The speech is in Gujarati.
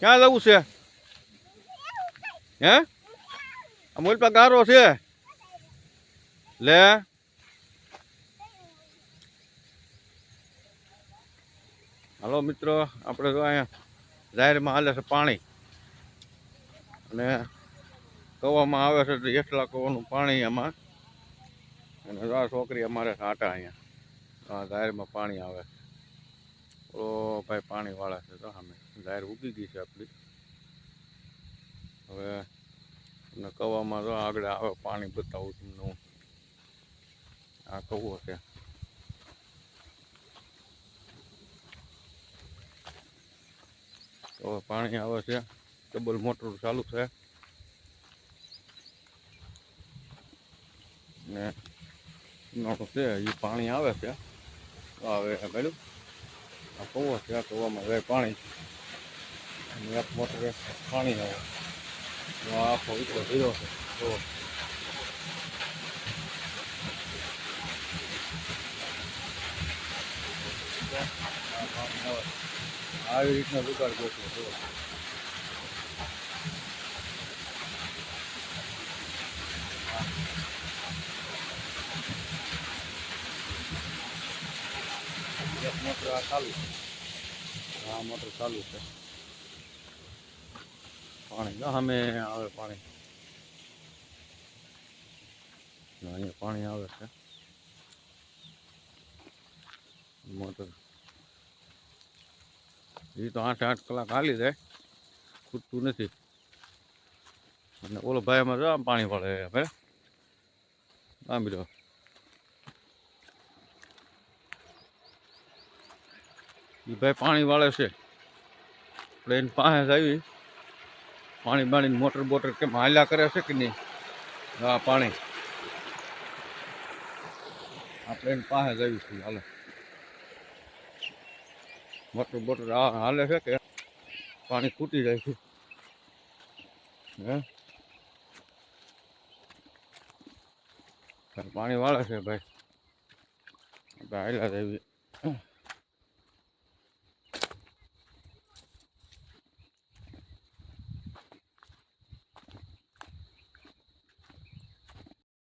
ક્યાં જવું છે? હે? અમૂલ પા ગારો છે. લે. હાલો મિત્રો, આપણે જો અહીંયા જાહેરમાં હાલે છે પાણી. અને કવામાં આવે છે તો એટલા કવાનું પાણી એમાં અને છોકરી અમારે આટા અહીંયા. જાહેરમાં પાણી આવે. ઓ ભાઈ પાણી વાળા છે તો સામે. લાયર ઉગી ગઈ છે આપણી. હવે તમને કવામાં તો આગળ આવે પાણી બતાવું તમને હું. આ કવો છે. તો પાણી આવે છે. ડબલ મોટર ચાલુ છે. ને ઉનાળો છે એ પાણી આવે છે. આવે પેલું આ કવો છે કવામાં વે પાણી અને એક મોટર પાણી આવે તો આખો ઉપર ધીરો છે. તો આવી રીતના દુકાળ ગોઠવો જો એક મોટર આ ચાલુ છે આ મોટર ચાલુ છે પાણી જો સામે આવે પાણી જો અહીંયા પાણી આવે છે મોટર એ તો આઠ આઠ કલાક હાલી જાય ખૂટતું નથી અને ઓલો ભાઈમાં જો આમ પાણી પડે ભાઈ આમ બીજો ભાઈ પાણી વાળે છે આપણે એની પાસે જ આવી પાણી બાણીની મોટર બોટર કેમ હાલ્યા કરે છે કે નહીં હા પાણી આપણે એની પાસે જ આવી છીએ હાલે મોટર બોટર આ હાલે છે કે પાણી ખૂટી જાય છે હે ભાઈ પાણી વાળે છે ભાઈ આપણે હાલ્યા જ આવી